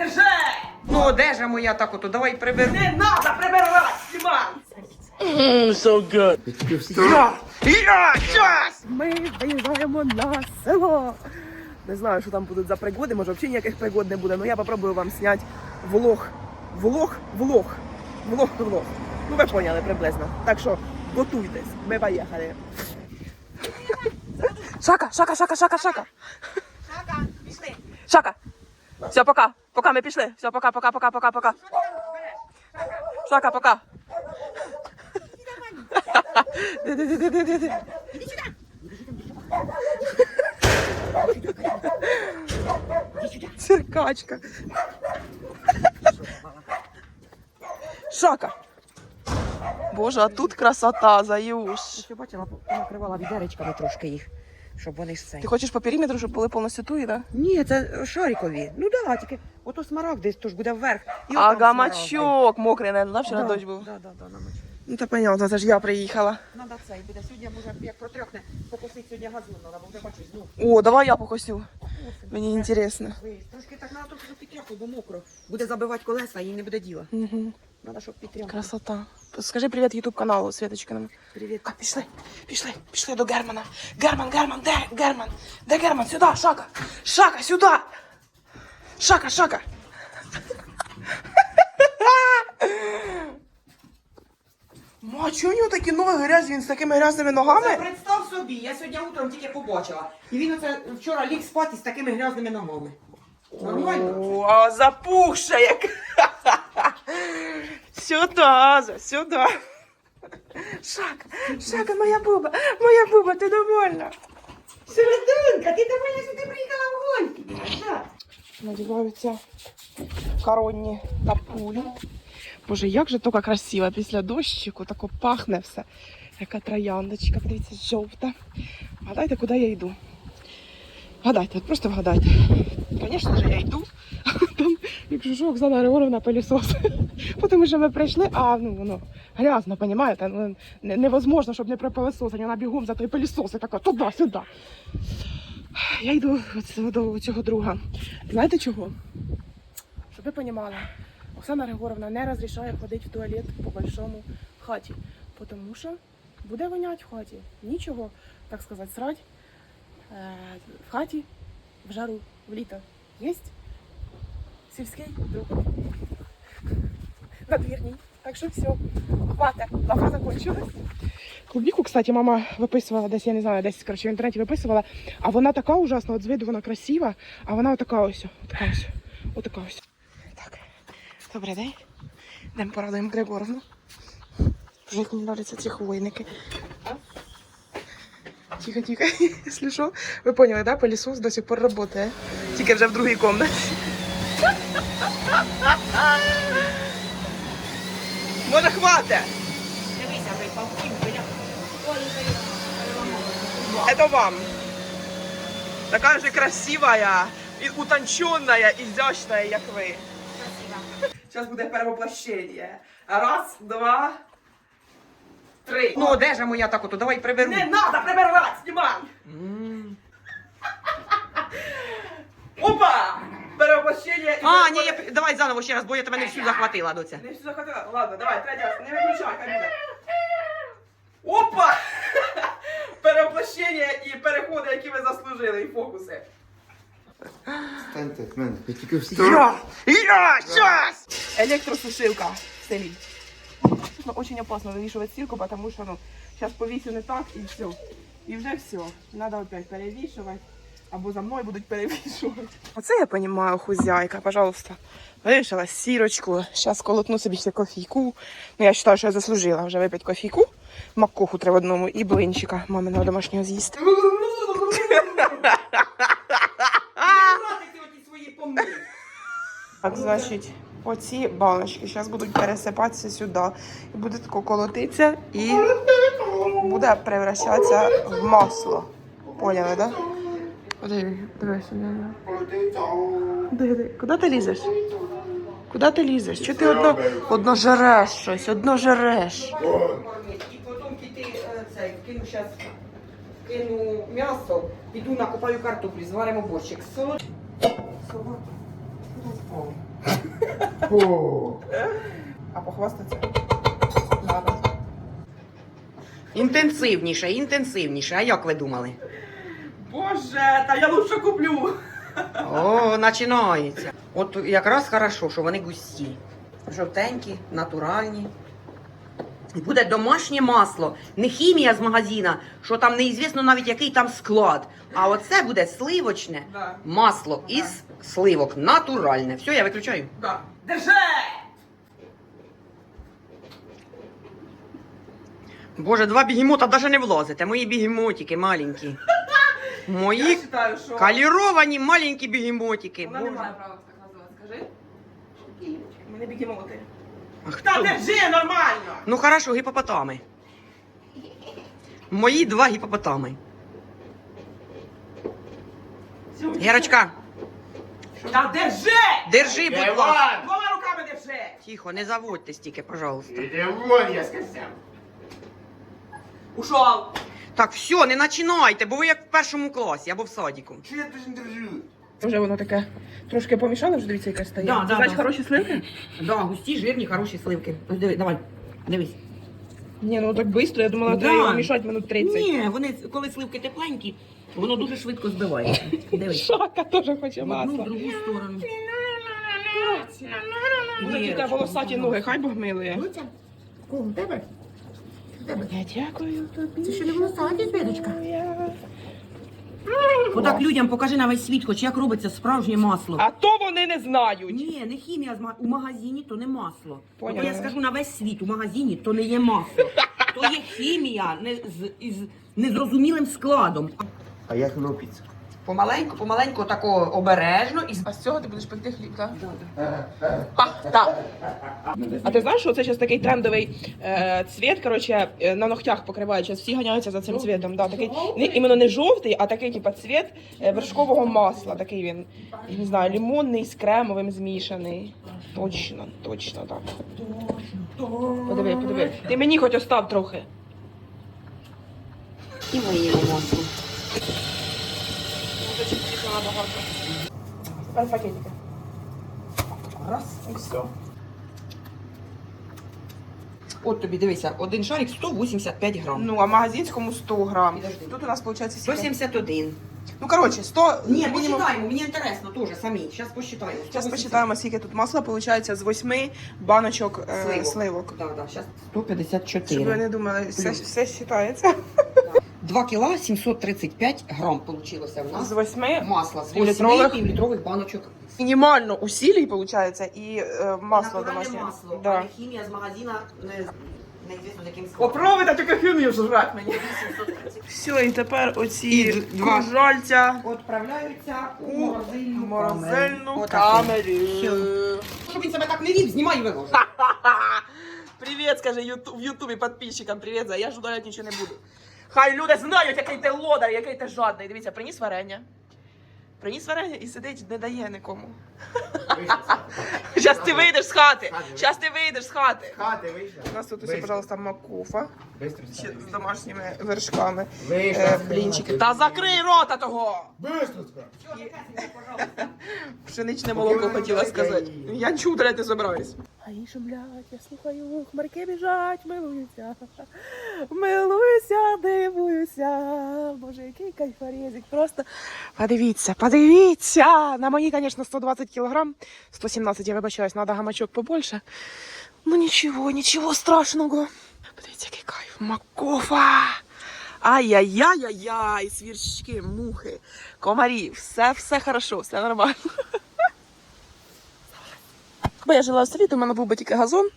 Держи! Ну, одежа моя так ото, давай приберу. Не надо прибирати, знімай! Я! Я! Час! Ми виїжджаємо на село. Не знаю, що там будуть за пригоди, може взагалі ніяких пригод не буде, але я попробую вам зняти влог. Влог, влог. Влог, влог. Ну ви поняли приблизно. Так що готуйтесь, ми поїхали. Шака, шака, шака, шака, шака. Шака, пішли. Шака. Все, пока. Пока ми пішли. Все, пока, пока, пока, пока, пока. Шака, пока. Циркачка. Шака. Боже, а тут красота, Заюш. Що бачила, накривала відеречками трошки їх, щоб вони ж цей. Ти хочеш по периметру, щоб були повністю туї, да? Ні, це шарикові. Ну да, тільки ото смарагд десь тож буде вверх. І А отам гамачок мокрий, не да, вчора смарагд. дощ був. Да, да, да, намочу. Ну та понятно, це ж я приїхала. Надо це, і буде сьогодні, може, як протрьохне, покосить сьогодні газон, надо, бо вже бачиш, ну, О, давай я покосю. Мені інтересно. трошки так надо, щоб підтряхло, бо мокро. Буде забивати колеса, і не буде діла. Угу. Надо, щоб підтряхло. Красота. Скажи привіт ютуб каналу Світочкиному. Привіт. А, пішли, пішли, пішли до Германа. Герман, Герман, де Герман? Де Герман? Сюди, Шака. Шака, сюди. Шака, Шака. Ма, а чого у нього такі ноги грязні, він з такими грязними Це ногами? представ собі, я сьогодні утром тільки побачила. І він оце вчора ліг спати з такими грязними ногами. Нормально? О, запухша як. Сюди, Аза, сюди. Шака, Шака, моя буба, моя буба, ти довольна. Серединка, ти до мене сюди приїхала в гонки. Надіваються коронні капулі. Боже, як же тільки красиво після дощику, тако пахне все. Яка трояндочка, подивіться, жовта. Гадайте, куди я йду. Гадайте, просто вгадайте. Звісно ж, я йду. Там, якщо що, Оксана Григорівна пилісос. Тому що ми прийшли, а ну воно грязно, розумієте? Ну, невозможно, щоб не пропилисосити. Вона бігом за той пилісос і така туди-сюди. Я йду до цього друга. Знаєте чого? Щоб ви розуміли, Оксана Григоровна не розрішає ходити в туалет по большому хаті, тому що буде вонять в хаті. Нічого, так сказати, срать в хаті в жару, в літо. Є сільський друг. Надвірній. Так що все, хвата, лафа закончилась. Клубніку, кстати, мама виписувала десь, я не знаю, десь коротше, в інтернеті виписувала, а вона така ужасна, от з виду вона красива, а вона отака ось, отака ось, отака ось. Так, добрий день. Йдемо порадуємо Григоровну. Вже як мені нравляться ці хвойники. Тихо, тихо. Если що, ви поняли, да? Пылесос до сих пор работає. Тільки вже в другій комнаті. Може, хватить? Дивися, ви павків, біля. Это вам. Такая же красивая, и утонченная, изящная, як ви. Зараз буде перевоплощення. Раз, два, три. Ну, одежа моя так ото, давай приберу. Не надо прибирати, знімай! Опа! Перевоплощення і А, ні, я, давай заново ще раз, бо я тебе не всю захватила, доця. Не всю захотіла. Ладно, давай, третій раз. Не виключай, хай буде. Опа! Перевоплощення і переходи, які ви заслужили, і фокуси. Станьте мене, я тільки встав. Я! Я! Сейчас! Электросушилка в селі. Ну, очень опасно вывешивать стирку, потому что, ну, сейчас повесю не так и все. И вже все. Надо опять перевішувати. Або за мною будуть перевішувати. Оце я понимаю, хузяйка, пожалуйста. Вирішила сірочку. Зараз колотну собі ще кофійку. Ну, я вважаю, що я заслужила вже випити кофійку. Макуху три в одному і блинчика маминого домашнього з'їсти. Так, значить, оці баночки зараз будуть пересипатися сюди. І буде тако колотитися і буде превращатися в масло. Поняли, так? Куди ти лізеш? Куди ти лізеш? Чи ти одно, одно жереш щось, одно жереш? І потім піти е, цей, кину зараз, кину м'ясо, піду накопаю картоплю, зваримо борщик. Солод. Солод. О, А похвастатися? Надо. Інтенсивніше, інтенсивніше. А як ви думали? Боже, та я лучше куплю. О, починається. От якраз хорошо, що вони густі. Жовтенькі, натуральні. І буде домашнє масло, не хімія з магазина, що там неізвісно навіть який там склад. А оце буде сливочне масло із сливок. Натуральне. Все, я виключаю. Да. Держи! Боже, два бігемота навіть не влазите. Мої бігемотики маленькі. Мої вважаю, що каліровані маленькі бігемотики. вона не Боже. має права так називати. Скажи. Ми не бігемоти. А Та хто? держи нормально! Ну хорошо, гіпопотами. Мої два гіпопотами. Герочка, Та держи! держи, будь ласка. Двома руками держи! Тихо, не заводьте стільки, пожалуйста. Іди вон, я сказав. Ушов! Так, все, не починайте, бо ви як в першому класі або в садіку. Що я дуже не держу? Вже воно таке трошки помішало, вже дивіться, яка стає. Да, да, Значить, да. хороші сливки? Да, густі, жирні, хороші сливки. Ось диви, давай, дивись. Ні, ну так швидко, я думала, Да. треба його мішати минут 30. Ні, вони, коли сливки тепленькі, воно дуже швидко збивається. Дивись. Шака теж хоче В одну, в другу сторону. Вірочка, волосаті ноги, хай Бог милує. Люця, кого в тебе? Я дякую тобі. Це ще не волосаті, Світочка? Отак людям покажи на весь світ, хоч як робиться справжнє масло. А то вони не знають. Ні, не хімія з ма- у магазині, то не масло. Поняла. Я скажу на весь світ, у магазині то не є масло. То є хімія не з із незрозумілим складом. А як воно піца? Помаленьку, помаленьку, тако обережно і А з цього ти будеш пекти хліб, так? А, так. А ти знаєш, що це зараз такий трендовий е, цвіт, коротше, е, на ногтях покривають. Зараз всі ганяються за цим цвітом. Да, такий, не, іменно не жовтий, а такий, типа, цвіт е, вершкового масла. Такий він, я не знаю, лимонний з кремовим змішаний. Точно, точно так. Подиви, подиви. Ти мені хоч остав трохи. і моєму маслу. Тепер пакетики. Раз. І все. От тобі дивися, один шарик 185 грам. Ну, а магазинському 100 грам. Підожди. Тут у нас виходить 7. 171. Ну, коротше, 100... Ні, мінімум- посчитаємо, мені інтересно теж самі. Зараз посчитаємо. Зараз посчитаємо, скільки тут масла виходить з 8 баночок е, Сливок. сливок. Так, так, зараз Щоб ви не думали, все, все вважається. 2 кіла 735 грам получилося в нас. З 8 Масла з Півлітрових? 8 півлітрових баночок. мінімально усілій, виходить, і е, масло Натуральне домашнє. масло, а Да. не хімія з магазина не, неізвісно з яким складом. Попробуйте тільки хімію жрати мені. 830. Все, і тепер оці І д- два. кружальця Відправляються у у морозильну, морозильну камеру. камеру. Щоб він себе так не вів, знімай і виложи. Привіт, скажи юту- в Ютубі підписчикам, привіт, за я ж удаляти нічого не буду. Хай люди знають, який ти лодар, який ти жадний. Дивіться, приніс варення. Приніс варення і сидить, не дає нікому. Зараз ти вийдеш з хати. Зараз ти вийдеш з хати. Хати вийшла. У нас тут усе, пожалуйста, макуфа. З домашніми вершками. Е, блінчики. Та закрий рота того! Пшеничне молоко хотіла сказати. Я нічого удаляти не А шумлять, я слухаю, хмарки біжать, милуюся. Милуюся, дивуюся. Боже, який кайфарезик. Просто подивіться, подивіться. На мої, звісно, 120 кілограм. 117, я вибачаюсь, треба гамачок побольше. Ну нічого, нічого страшного. Подивіться, який кайф. Макофа. Ай-яй-яй-яй-яй, свірчки, мухи, комарі, все, все хорошо, все нормально. Якби я жила в селі, то в мене був би тільки газон.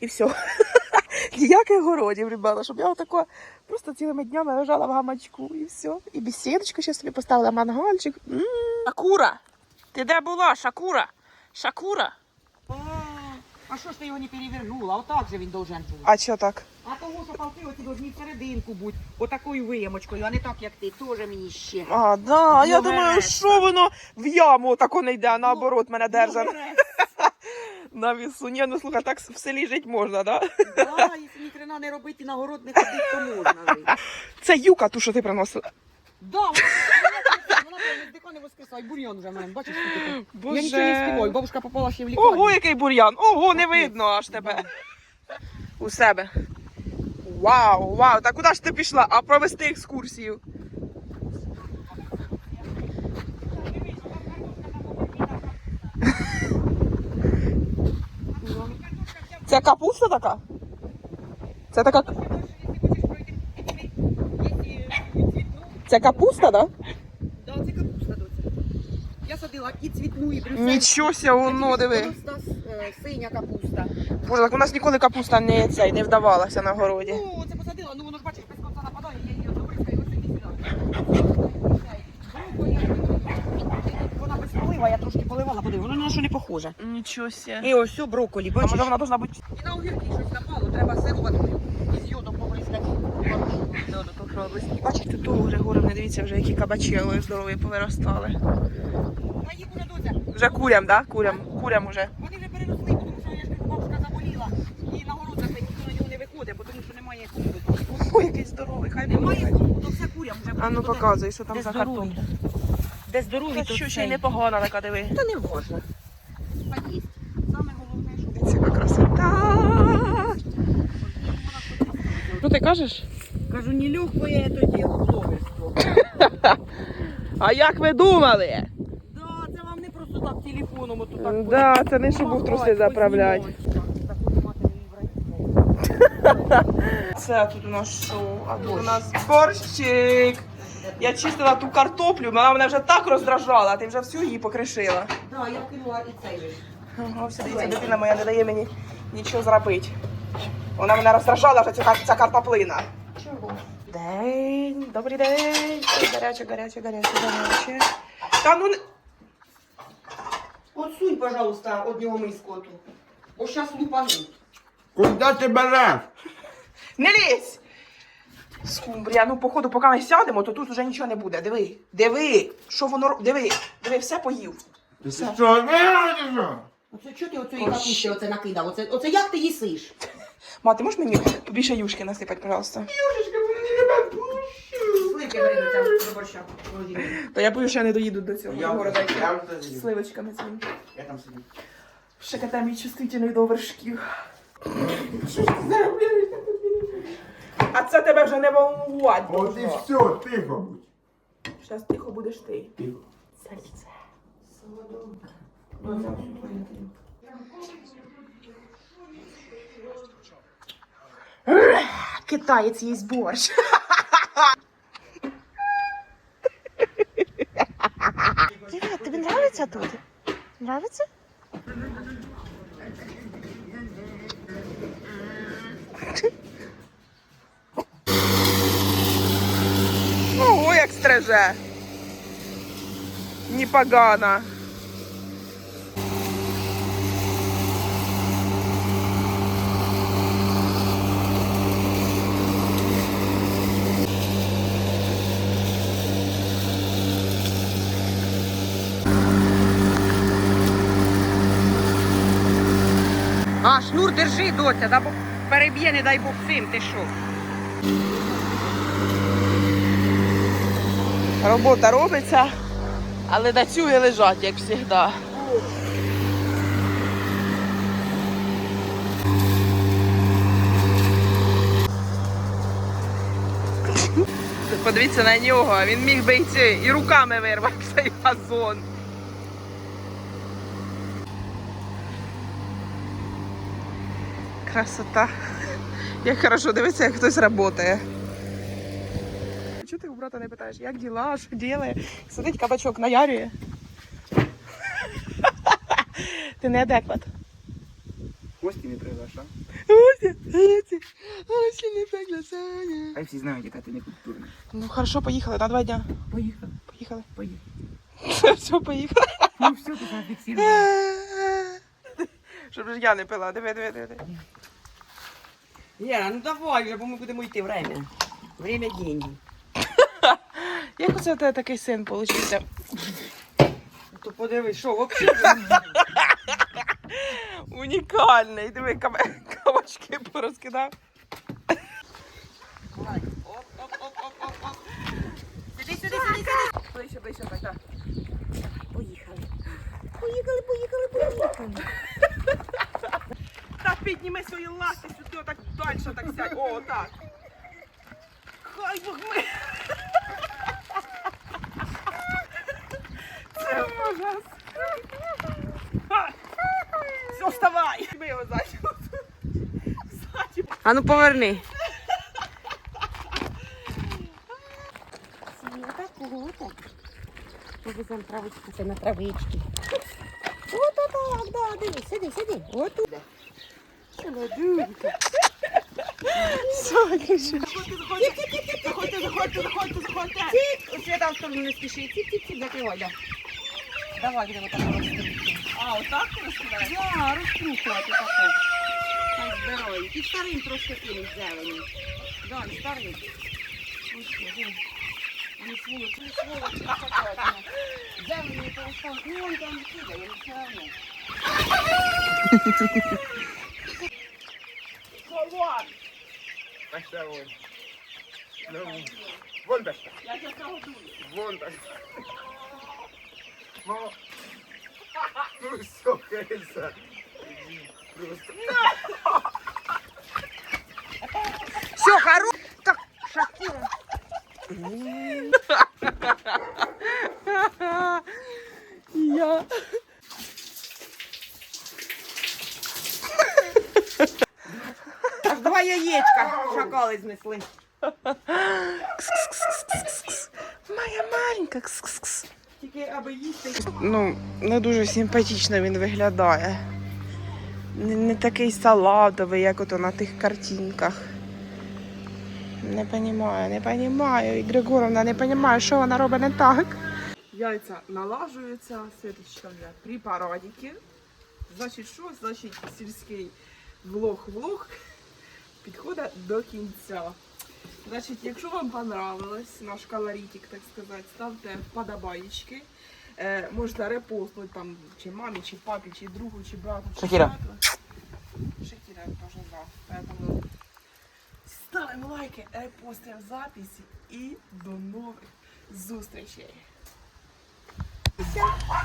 І все. Ніяких городів, ребята, щоб я отако просто цілими днями лежала в гамачку і все. І бесідочку ще собі поставила мангальчик. М. Шакура! Ти де була, Шакура? Шакура? А що ж ти його не перевернула? Отак же він должен бути. А що так? А того, що палки оці должні всерединку бути, отакою виямочкою, а не так, як ти, теж мені ще. А, да, я думаю, що воно в яму тако не йде, а наоборот мене держать Бере. На вісу. Ні, ну слухай, так в селі жити можна, да? Да, якщо ні хрена не робити, на город не ходити, то можна жити. Це юка, ту, що ти приносила. Да, вона, вона, Дика не воскресай, бур'ян вже в мене, бачиш, скільки тут. Я нічого не співаю, бабушка попала ще в лікарню. Ого, який бур'ян! Ого, не видно аж тебе. У себе. Вау, вау! Та куди ж ти пішла? А провести екскурсію? Це капуста така? Це така. Це капуста, так? Да, це капуста, доця. Я садила і цвітну, і брюссель. Нічого ся воно, диви. Просто е, синя капуста. Боже, так у нас ніколи капуста не цей не вдавалася на городі. Ну, це посадила, ну воно ж бачиш, без конца нападає, я її одобрискаю, ось іди сюди. Вона я трошки поливала, подиви, воно на що не похоже. Нічого ся. І ось все, брокколі, бачиш? може вона должна бути І на огірки щось напало, треба сироваткою із йодом побризкати. Бачите, тут того Григорівни, дивіться, вже які кабачі але здорові повиростали. Та їх уже доця. Вже курям, да? Курям, курям уже. Вони вже переросли, тому що я ж кажу, бабушка заболіла. І на город це ніхто на нього не виходить, бо тому що немає кому. Ой, який здоровий, хай Немає кому, то все курям вже. А ну показуй, що там за здорові? Де здорові, то що ще й непогана така, диви. Та не можна. Поїсть. Саме головне, що яка красота. Що ти кажеш? Кажу, не легкое это дело, блогерство. А як ви думали? Да, це вам не просто так телефоном отут так. Да, це не щоб був труси заправляти. Це тут у нас що? А тут у нас борщик. Я чистила ту картоплю, вона мене вже так роздражала, ти вже всю її покришила. Да, я кинула і цей же. Ага, все, дивіться, дитина моя не дає мені нічого зробити. Вона мене роздражала вже ця, ця картоплина. Чого? День, добрий день. Гаряче, гаряче, гаряче, гаряче. Та ну не. Отсунь, пожалуйста, од нього миску оту. О, щас лупану. Куда ти береш? Не лізь! Скумбрія, ну походу, поки ми сядемо, то тут вже нічого не буде. Диви, диви, що воно ро- Диви, диви, все поїв. Ти що, не що? Оце чого ти оцеї капусти оце накидав? Оце, оце як ти їсиш? Ма, ти можеш мені побільше юшки насипати, пожалуйста? Сливки бери до цього до борща. То я боюсь, що я не доїду до цього Я города. вже- я вже з'їв. Сливочками цими. Я там сидів. Шекота мій чувствительний до вершків. А це тебе вже не волнувати От і все, тихо будь. Зараз тихо будеш ти. Тихо. Серце. Китаєць їсть борщ. Тобі нравится тут? Нравится? Як стреже. Непогано. А, шнур держи, доця, да, бо переб'є, не дай Бог цим, ти що? Робота робиться, але дацюги лежать, як завжди. Подивіться на нього, він міг би йти і руками вирвати цей газон. Красота. Як хорошо дивиться, як хтось працює. Брата не питаєш, як діла, що ділає? Сидить кабачок наярює. Ти неадекват. Гості не приглашав. Ось, ось, ось не приглашає. Хай всі знають, яка ти не культурна. Ну хорошо, поїхали на два дня. Поїхали. Поїхали. Поїхали. Все, поїхали. Ну все, ти зафіксувала. Щоб ж я не пила. Диви, диви, диви. Лера, ну давай бо ми будемо йти время. Время деньги. Як оце у тебе такий син получився? То подивись, що, взагалі? Унікальний. Диви, каб- кабачки порозкидав. Сиди, сиди, сиди, сиди. Ближче, ближче, так, так. Поїхали, поїхали, поїхали. Так, підніми свої ласти сюди, отак далі так сядь. О, так. Хай Бог ми. Це ужас. Все, вставай. Ми його ззаді. Ззаді. А ну поверни. Світа, круто. Повеземо травичку, це на травички. От отак, да, дивись, сиди, сиди. От туди. Солодюнька. Заходьте, заходьте, заходьте, заходьте, заходьте. Світа в сторону не спіши. Ці-ці-ці, закривай, да. Давай, будемо так розстріляти. А, отак ти розкидаєш? Да, розтрухувати таке. Хай збирає. І старим трошки кинуть зелені. Да, і старим. Ось що, диви. Вони сволочі, вони сволочі, чекають. Зелені перестав. Ну, он там кидає, але все одно. Холод. Бешта вон. Ну, вон бешта. Я тебе прогодую. Вон бешта. Мама. Ну, сокається. Просто. Все, хоро. Так, Шакіра. Я. Аж два яєчка шакали знесли. Моя маленька. Кс-кс-кс. Тільки аби їсти. Ну, не дуже симпатично він виглядає. Не, не такий салатовий, як ото на тих картинках. Не розумію, не розумію. І Григоровна не розуміє, що вона робить не так. Яйця налажуються, світочка вже при парадіки. Значить, що? Значить, сільський влог-влог підходить до кінця. Значить, якщо вам понравилось наш колоритик, так сказати, ставте вподобаєчки. Е, можете репостнути там чи мамі, чи папі, чи другу, чи брату, чи Шакіра. брату. Шакіра теж да. Поэтому ставимо лайки, репостимо записи і до нових зустрічей.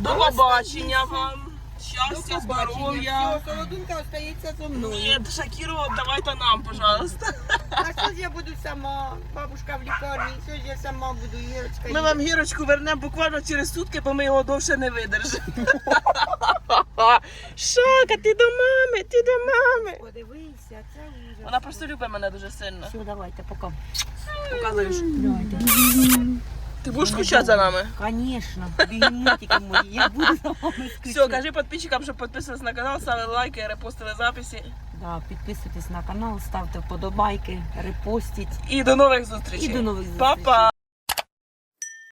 До побачення вам. Щастя, здоров'я. Солодунка остається зо мною. Ні, Шакіру, давайте нам, пожалуйста. А що ж я буду сама? Бабушка в лікарні, що ж я сама буду, Ірочка. Ми вам гірочку вернемо буквально через сутки, бо ми його довше не видержимо. Шака, ти до мами, ти до мами. Подивися, це ужас. Вона просто любить мене дуже сильно. Все, давайте, пока. Показуєш. Давайте. Ти будеш скучати за нами? Конечно, бігемотики мої, я буду за вами скучати. Все, кажи подписчикам, щоб підписувались на канал, ставили лайки, репостили записи. Да, підписуйтесь на канал, ставте вподобайки, репостіть. І до нових зустрічей. І до нових зустрічей. Па-па!